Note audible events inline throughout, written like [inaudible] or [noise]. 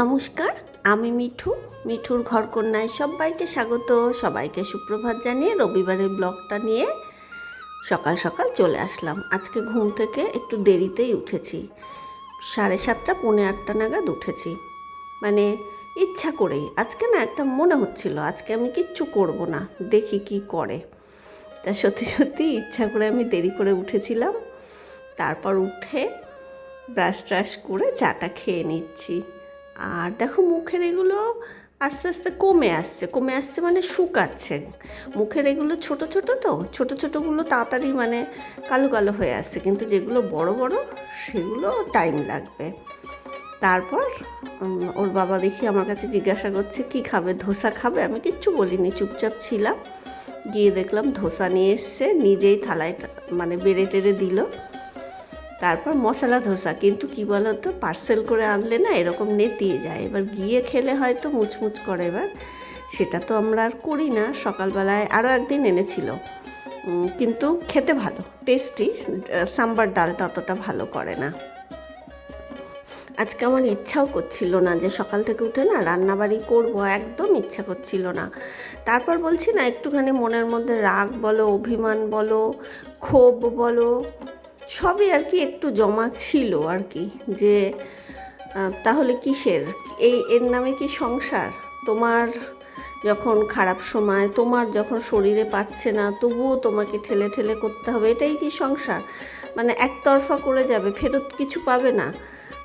নমস্কার, আমি মিঠু। মিঠুর ঘরকন্যায় সবাইকে স্বাগত। সবাইকে সুপ্রভাত জানিয়ে রবিবারের ব্লগটা নিয়ে সকাল সকাল চলে আসলাম। আজকে ঘুম থেকে একটু দেরিতেই উঠেছি। সাড়ে সাতটা, পৌনে আটটা নাগাদ উঠেছি। মানে ইচ্ছা করেই। আজকে না একটা মনে হচ্ছিল, আজকে আমি কিচ্ছু করব না, দেখি কি করে। তা সত্যি সত্যি ইচ্ছা করে আমি দেরি করে উঠেছিলাম। তারপর উঠে ব্রাশ ট্রাশ করে চাটা খেয়ে নিচ্ছি। আর দেখো মুখের এগুলো আস্তে আস্তে কমে আসছে। কমে আসছে মানে শুকাচ্ছে। মুখের এগুলো ছোট ছোট তো, ছোট ছোটোগুলো তাড়াতাড়ি মানে কালো কালো হয়ে আসছে। কিন্তু যেগুলো বড় বড়, সেগুলো টাইম লাগবে। তারপর ওর বাবা দেখি আমার কাছে জিজ্ঞাসা করছে, কি খাবে? ধোসা খাবে? আমি কিচ্ছু বলিনি, চুপচাপ ছিলাম। গিয়ে দেখলাম ধোসা নিয়ে এসছে, নিজেই থালায় মানে বেড়ে টেড়ে দিল। তারপর মশলা ধোসা। কিন্তু কি বলতো পার্সেল করে আনলে না এরকম নেতিয়ে যায়। এবার গিয়ে খেলে হয়তো মুচমুচ করে এবার। সেটা তো আমরা আর করি না। সকালবেলায় আরও একদিন এনেছিল। কিন্তু খেতে ভালো টেস্টি সাম্বার ডালটা অতটা ভালো করে না। আজকে আমার ইচ্ছাও করছিল না যে সকাল থেকে উঠে না রান্নাবাড়ি করব, একদম ইচ্ছা করছিল না। তারপর বলছি না, একটুখানি মনের মধ্যে রাগ বলো, অভিমান বলো, ক্ষোভ বলো সবই আর কি একটু জমা ছিল আর কি, যে তাহলে কিসের? এই, এর নামে কি সংসার? তোমার যখন খারাপ সময়, তোমার যখন শরীরে পাচ্ছে না, তবুও তোমাকে ঠেলে ঠেলে করতে হবে, এটাই কি সংসার? মানে একতরফা করে যাবে, ফেরত কিছু পাবে না।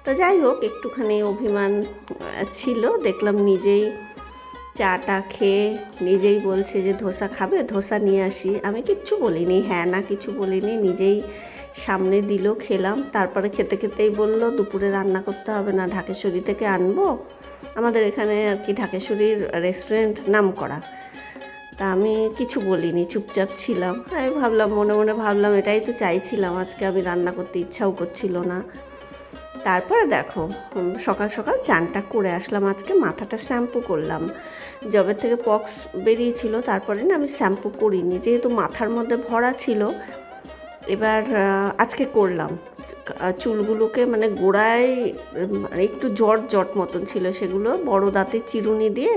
তো যাই হোক, একটুখানি অভিমান ছিল, দেখলাম নিজেই চাটা খেয়ে নিজেই বলছে যে, ধোসা খাবে? ধোসা নিয়ে আসি। আমি কিচ্ছু বলিনি হ্যাঁ না, কিছু বলিনি, নিজেই সামনে দিল, খেলাম। তারপরে খেতে খেতেই বলল, দুপুরে রান্না করতে হবে না, ঢাকেশ্বরী থেকে আনব। আমাদের এখানে আর কি ঢাকেশ্বরীর রেস্টুরেন্ট নাম করা তা আমি কিছু বলিনি, চুপচাপ ছিলাম। আমি ভাবলাম, মনে মনে ভাবলাম, এটাই তো চাইছিলাম, আজকে আমি রান্না করতে ইচ্ছাও করছিল না। তারপরে দেখো সকাল সকাল চানটা করে আসলাম। আজকে মাথাটা শ্যাম্পু করলাম। জবের থেকে পক্স বেরিয়েছিল, তারপরে না আমি শ্যাম্পু করিনি। যেহেতু মাথার মধ্যে ভরা ছিল এবার আজকে করলাম। চুলগুলোকে মানে গোড়ায় উম, একটু জট জট মতন ছিল সেগুলো বড় দাঁতে চিরুনি দিয়ে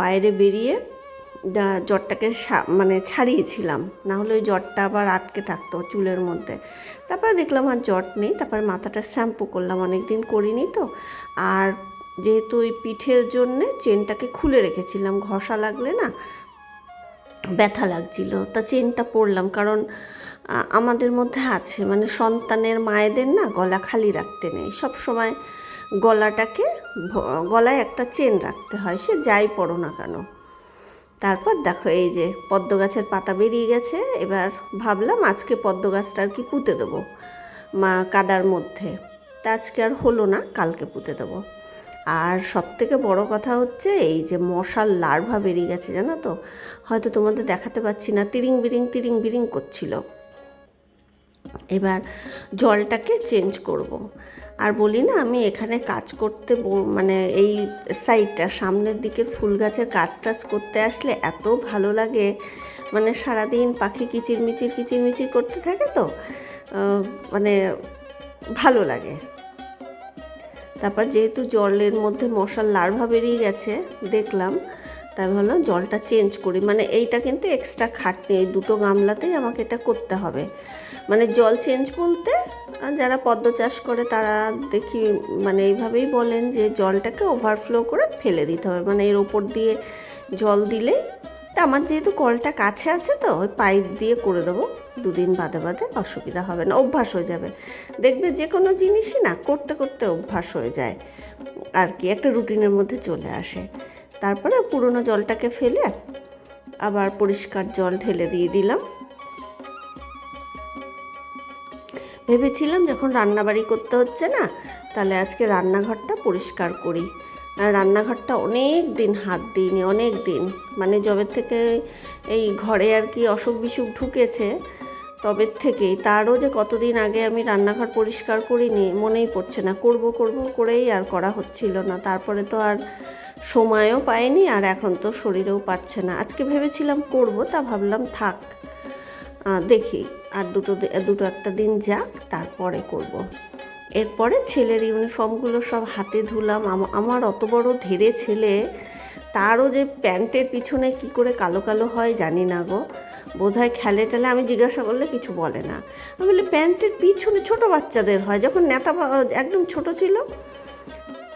বাইরে বেরিয়ে জটটাকে মানে ছাড়িয়েছিলাম। না হলে ওই জটটা আবার আটকে থাকতো চুলের মধ্যে। তারপরে দেখলাম আর জট নেই তারপরে মাথাটা শ্যাম্পু করলাম অনেক দিন করিনি তো। আর যেহেতু ওই পিঠের জন্যে চেনটাকে খুলে রেখেছিলাম ঘষা লাগলে না ব্যথা লাগছিল, তা চেনটা পরলাম কারণ আমাদের মধ্যে আছে মানে সন্তানের মায়েদের না গলা খালি রাখতে নেই, সব সময় গলাটাকে গলায় একটা চেন রাখতে হয়, সে যাই পড়ো না কেন। তারপর দেখো এই যে পদ্ম গাছের পাতা বেরিয়ে গেছে, এবার ভাবলাম আজকে পদ্ম গাছটা আর কি পুঁতে দেবো, মা কাদার মধ্যে, তা আজকে আর হলো না, কালকে পুঁতে দেবো। আর সব থেকে বড় কথা হচ্ছে এই যে মশার লার্ভা বেরিয়ে গেছে, জানো তো? হয়তো তোমাদের দেখাতে পাচ্ছি না, তিরিং বিরিং তিরিং বিরিং করছিল। এবার জলটাকে চেঞ্জ করব। আর বলি না, আমি এখানে কাজ করতে মানে এই সাইডটা, সামনের দিকের ফুল গাছের কাজ টাজ করতে আসলে এত ভালো লাগে। মানে সারাদিন পাখি কিচিরমিচির কিচিরমিচির করতে থাকে তো মানে ভালো লাগে। তারপর যেহেতু জলের মধ্যে মশার লার্ভা বেরিয়ে গেছে, দেখলাম, তাই ভাবলাম জলটা চেঞ্জ করি। মানে এইটা কিন্তু এক্সট্রা খাটনি, এই দুটো গামলাতেই আমাকে এটা করতে হবে। মানে জল চেঞ্জ বলতে যারা পদ্ম চাষ করে তারা দেখি মানে এইভাবেই বলেন যে জলটাকে ওভারফ্লো করে ফেলে দিতে হবে। মানে এর ওপর দিয়ে জল দিলেই আমার যেহেতু কলটা কাছে আছে তো, ওই পাইপ দিয়ে করে দেবো। দুদিন বাদে বাদে অসুবিধা হবে না, অভ্যাস হয়ে যাবে। দেখবে যে কোনো জিনিসই না, করতে করতে অভ্যাস হয়ে যায়। আর কি, একটা রুটিনের মধ্যে চলে আসে। তারপরে পুরনো জলটাকে ফেলে আবার পরিষ্কার জল ঢেলে দিয়ে দিলাম। ভেবেছিলাম যখন রান্নাবাড়ি করতে হচ্ছে না, তাহলে আজকে রান্নাঘরটা পরিষ্কার করি। রান্নাঘরটা অনেক দিন, হাত দিইনি, অনেক দিন। মানে যবে থেকে এই ঘরে আর কি অসুখ বিসুখ ঢুকেছে, তবে থেকেই। তারও যে কতদিন আগে আমি রান্নাঘর পরিষ্কার করিনি, মনেই পড়ছে না। করব করব করেই আর করা হচ্ছিল না। তারপরে তো আর সময়ও পাইনি আর এখন তো শরীরেও পাচ্ছে না। আজকে ভেবেছিলাম করব, তা ভাবলাম থাক দেখি। আর দুটো দুটো একটা দিন যাক, তারপরে করব। এরপরে ছেলের ইউনিফর্মগুলো সব হাতে ধুলাম। আমার অত বড় ধেরে ছেলে, তারও যে প্যান্টের পিছনে কি করে কালো কালো হয় জানি না গো। বোধহয় খেলে টেলে আমি জিজ্ঞাসা করলে কিছু বলে না। আমি বলি, প্যান্টের পিছনে ছোট বাচ্চাদের হয়, যখন নেতা একদম ছোট ছিল,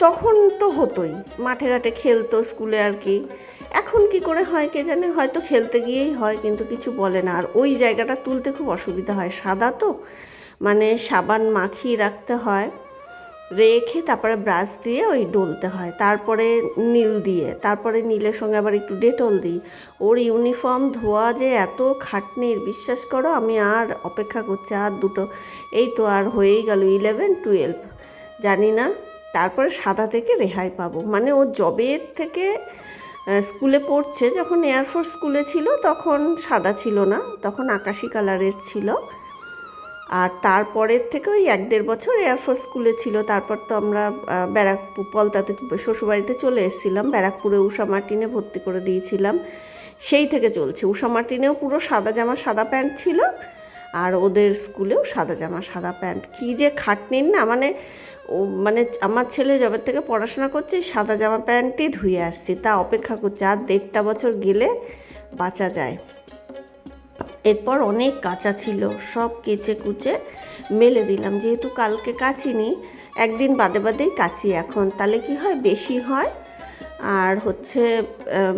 তখন তো হতোই। মাঠে ঘাটে খেলতো স্কুলে আর কি। এখন কি করে হয় কে জানে, হয়তো খেলতে গিয়েই হয়, কিন্তু কিছু বলে না। আর ওই জায়গাটা তুলতে খুব অসুবিধা হয়। সাদা তো মানে সাবান মাখিয়ে রাখতে হয়, রেখে তারপরে ব্রাশ দিয়ে ওই ডলতে হয়, তারপরে নীল দিয়ে, তারপরে নীলের সঙ্গে আবার একটু ডেটল দিই। ওর ইউনিফর্ম ধোয়া যে এত খাটনির, বিশ্বাস করো আমি আর অপেক্ষা করছি, আর দুটো, এই তো আর হয়েই গেল ইলেভেন টুয়েলভ জানি না, তারপরে সাদা থেকে রেহাই পাবো। মানে ও জবের থেকে স্কুলে পড়ছে, যখন এয়ারফোর্স স্কুলে ছিল, তখন সাদা ছিল না, তখন আকাশি কালারের ছিল। আর তারপরের থেকে ওই এক দেড় বছর এয়ারফোর্স স্কুলে ছিল। তারপর তো আমরা ব্যারাকপুর, পলতাতে শ্বশুরবাড়িতে চলে এসেছিলাম। ব্যারাকপুরে উষা মার্টিনে ভর্তি করে দিয়েছিলাম। সেই থেকে চলছে। উষা মার্টিনেও পুরো সাদা জামা, সাদা প্যান্ট ছিল। আর ওদের স্কুলেও সাদা জামা, সাদা প্যান্ট। কী যে খাটনির না মানে ও মানে আমার ছেলে জবের থেকে পড়াশোনা করছে, সাদা জামা প্যান্টই ধুয়ে আসছি। তা অপেক্ষা করছে। আর দেড়টা বছর গেলে বাঁচা যায়। এরপর অনেক কাঁচা ছিল, সব কেচে কুচে মেলে দিলাম। যেহেতু কালকে কাচিনি, একদিন বাদে বাদেই কাচি এখন। তাহলে কি হয়? বেশি হয়। আর হচ্ছে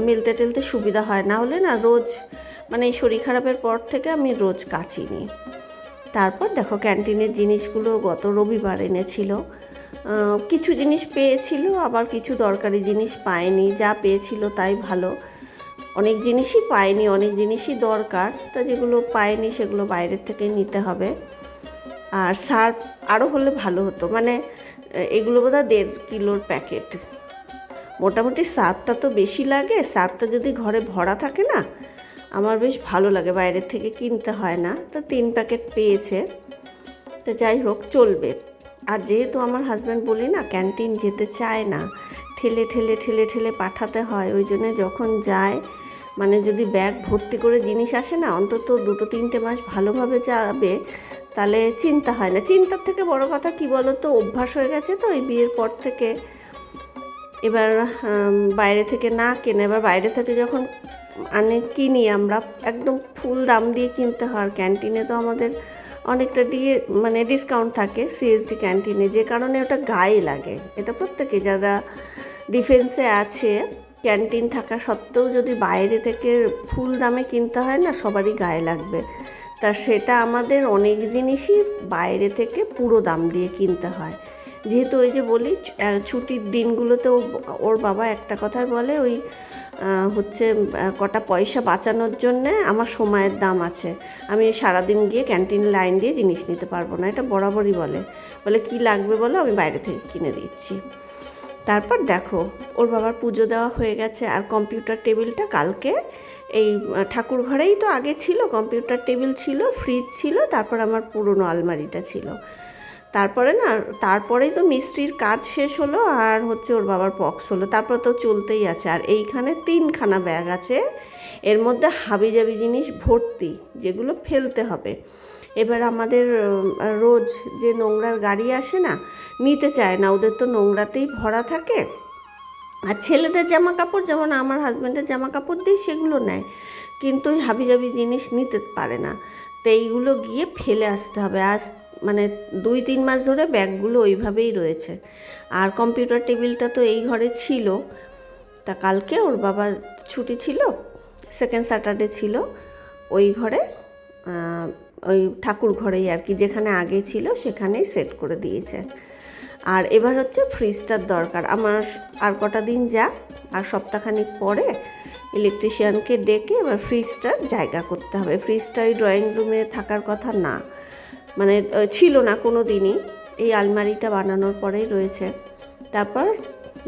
মেলতে টেলতে সুবিধা হয়। না হলে না রোজ মানে এই শরীর খারাপের পর থেকে আমি রোজ কাচিনি। তারপর দেখো ক্যান্টিনের জিনিসগুলো গত রবিবার এনেছিল। কিছু জিনিস পেয়েছিল, আবার কিছু দরকারি জিনিস পায়নি যা পেয়েছিল তাই ভালো। অনেক জিনিসই পায়নি, অনেক জিনিসই দরকার। তা যেগুলো পায়নি সেগুলো বাইরের থেকে নিতে হবে। আর সার্ফ আরও হলে ভালো হতো। মানে এগুলো বোধহয় দেড় কিলোর প্যাকেট। মোটামুটি সার্ফটা তো বেশি লাগে। সার্ফটা যদি ঘরে ভরা থাকে না, আমার বেশ ভালো লাগে। বাইরের থেকে কিনতে হয় না। তো তিন প্যাকেট পেয়েছে। তো যাই হোক, চলবে। আর যেহেতু আমার হাজব্যান্ড বলি না, ক্যান্টিন যেতে চায় না, ঠেলে ঠেলে ঠেলে ঠেলে পাঠাতে হয়, ওই জন্য যখন যায় মানে যদি ব্যাগ ভর্তি করে জিনিস আসে না, অন্তত দুটো তিনটে মাস ভালোভাবে যাবে, তাহলে চিন্তা হয় না। চিন্তার থেকে বড় কথা কি বলো তো অভ্যাস হয়ে গেছে তো এই বিয়ের পর থেকে। এবার বাইরে থেকে না কেনে, এবার বাইরে থেকে যখন আনে কিনি আমরা, একদম ফুল দাম দিয়ে কিনতে হয়। ক্যান্টিনে তো আমাদের অনেকটা দিয়ে মানে ডিসকাউন্ট থাকে সিএসডি ক্যান্টিনে যে কারণে ওটা গায়ে লাগে। এটা প্রত্যেকে যারা ডিফেন্সে আছে ক্যান্টিন থাকা সত্ত্বেও যদি বাইরে থেকে ফুল দামে কিনতে হয় না, সবারই গায়ে লাগবে। তা সেটা আমাদের অনেক জিনিসই বাইরে থেকে পুরো দাম দিয়ে কিনতে হয়। যেহেতু ওই যে বলি ছুটির দিনগুলোতে ওর বাবা একটা কথাই বলে, ওই হচ্ছে কটা পয়সা বাঁচানোর জন্যে আমার সময়ের দাম আছে। আমি সারাদিন গিয়ে ক্যান্টিন লাইন দিয়ে জিনিস নিতে পারব না, এটা বরাবরই বলে। বলে, কি লাগবে বলো? আমি বাইরে থেকে কিনে দিচ্ছি। তারপর দেখো, ওর বাবার পুজো দেওয়া হয়ে গেছে আর কম্পিউটার টেবিলটা কালকে। এই ঠাকুর ঘরেই তো আগে ছিল, কম্পিউটার টেবিল ছিল, ফ্রিজ ছিল, তারপর আমার পুরনো আলমারিটা ছিল। তারপরে না, তারপরেই তো মিস্ত্রির কাজ শেষ হলো আর হচ্ছে ওর বাবার পক্স হলো। তারপর তো চলতেই আছে। আর এইখানে তিনখানা ব্যাগ আছে। এর মধ্যে হাবিজাবি জিনিস ভর্তি, যেগুলো ফেলতে হবে। এবার আমাদের রোজ যে নোংরার গাড়ি আসে না, নিতে চায় না। ওদের তো নোংরাতেই ভরা থাকে। আর ছেলেদের জামা কাপড় যেমন আমার হাজব্যান্ডের জামা কাপড় দিই, সেগুলো নেয়। কিন্তু ওই হাবিজাবি জিনিস নিতে পারে না। তো এইগুলো গিয়ে ফেলে আসতে হবে। আজ মানে দুই, তিন মাস ধরে ব্যাগগুলো ওইভাবেই রয়েছে। আর কম্পিউটার টেবিলটা তো এই ঘরে ছিল। তা কালকে ওর বাবা ছুটি ছিল সেকেন্ড স্যাটারডে ছিল। ওই ঘরে ওই ঠাকুর ঘরেই আর কি, যেখানে আগে ছিল সেখানেই সেট করে দিয়েছে। আর এবার হচ্ছে ফ্রিজটার দরকার। আমার আর কটা দিন যাক আর সপ্তাহখানিক পরে ইলেকট্রিশিয়ানকে ডেকে এবার ফ্রিজটার জায়গা করতে হবে। ফ্রিজটা ওই ড্রয়িং রুমে থাকার কথা না। মানে ছিল না কোনো দিনই। এই আলমারিটা বানানোর পরেই রয়েছে। তারপর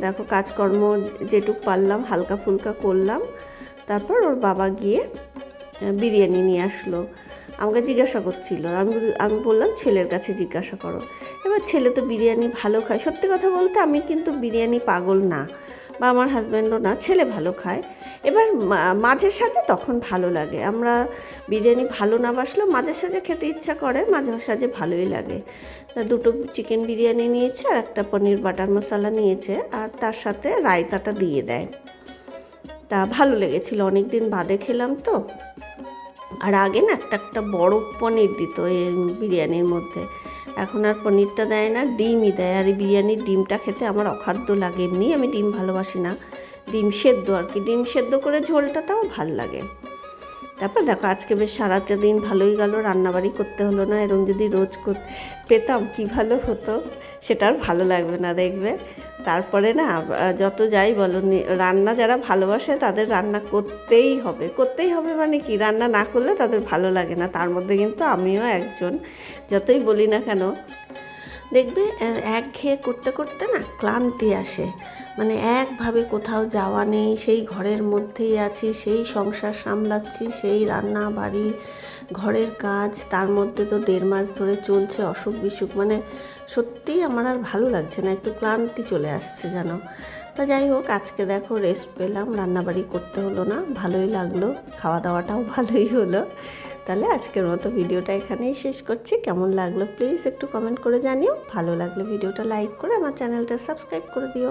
দেখো কাজকর্ম যেটুক পারলাম, হালকা ফুলকা করলাম। তারপর ওর বাবা গিয়ে বিরিয়ানি নিয়ে আসলো। আমাকে জিজ্ঞাসা করছিল। আমি আমি বললাম, ছেলের কাছে জিজ্ঞাসা করো। এবার ছেলে তো বিরিয়ানি ভালো খায়। সত্যি কথা বলতে আমি কিন্তু বিরিয়ানি পাগল না বা আমার হাজব্যান্ডও না, ছেলে ভালো খায়। এবার মাঝে সাঝে তখন ভালো লাগে। আমরা বিরিয়ানি ভালো না বাসলেও মাঝে সাঝে খেতে ইচ্ছা করে, মাঝে সাঝে ভালোই লাগে। দুটো চিকেন বিরিয়ানি নিয়েছে আর একটা পনির বাটার মশলা নিয়েছে আর তার সাথে রায়তাটা দিয়ে দেয়। তা ভালো লেগেছিল। অনেক দিন বাদে খেলাম তো। আর আগে না একটা একটা বড় পনির দিত এই বিরিয়ানির মধ্যে। এখন আর পনিরটা দেয় না, ডিমই দেয়। আর এই বিরিয়ানির ডিমটা খেতে আমার অখাদ্য লাগে। এমনি আমি ডিম ভালোবাসি না। ডিম সেদ্ধ আর কি। ডিম সেদ্ধ করে ঝোলটা তাও ভালো লাগে। তারপর দেখো, আজকে বেশ সারাটা দিন ভালোই গেল, রান্নাবাড়ি করতে হলো না এরকম যদি রোজ পেতাম কি ভালো হতো? সেটা আর ভালো লাগবে না দেখবে। তারপরে না যত যাই বলো রান্না যারা ভালোবাসে তাদের রান্না করতেই হবে। করতেই হবে মানে কি? রান্না না করলে তাদের ভালো লাগে না। তার মধ্যে কিন্তু আমিও একজন। যতই বলি না কেন, দেখবে একঘেয়ে করতে করতে না ক্লান্তি আসে। মানে একভাবে কোথাও যাওয়া নেই, সেই ঘরের মধ্যেই আছি, সেই সংসার সামলাচ্ছি, সেই রান্না বাড়ি ঘরের কাজ, তার মধ্যে তো দেড় মাস ধরে চলছে অসুখ বিসুখ মানে সত্যিই আমার আর ভালো লাগছে না, একটু ক্লান্তি চলে আসছে জানো তা যাই হোক, আজকে দেখো রেস্ট পেলাম, রান্নাবাড়ি করতে হলো না, ভালোই লাগল খাওয়া দাওয়াটাও [laughs] ভালোই হলো। তাহলে আজকের মতো ভিডিওটা এখানেই শেষ করছি, কেমন লাগল প্লিজ একটু কমেন্ট করে জানিও, ভালো লাগলে ভিডিওটা লাইক করে আমার চ্যানেলটা সাবস্ক্রাইব করে দিও।